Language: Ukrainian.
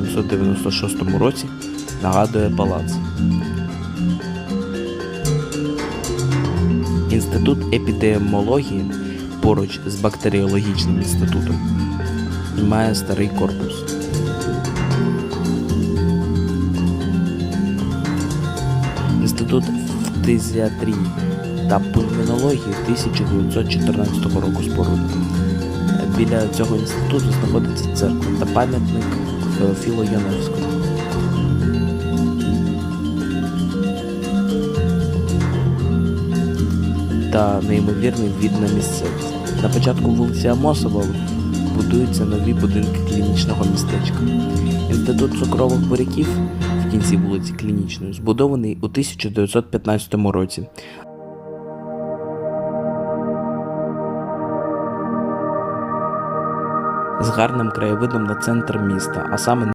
1896 році нагадує палац. Інститут епідеміології поруч з бактеріологічним інститутом має старий корпус. Інститут фтизіатрії та пульмонології 1914 року споруджений. Біля цього інституту знаходиться церква та пам'ятник Феофілу Яновському. Та неймовірний від на місцевість. На початку вулиці Амосова будуються нові будинки клінічного містечка. Інститут цукрових буряків в кінці вулиці Клінічної збудований у 1915 році. З гарним краєвидом на центр міста, а саме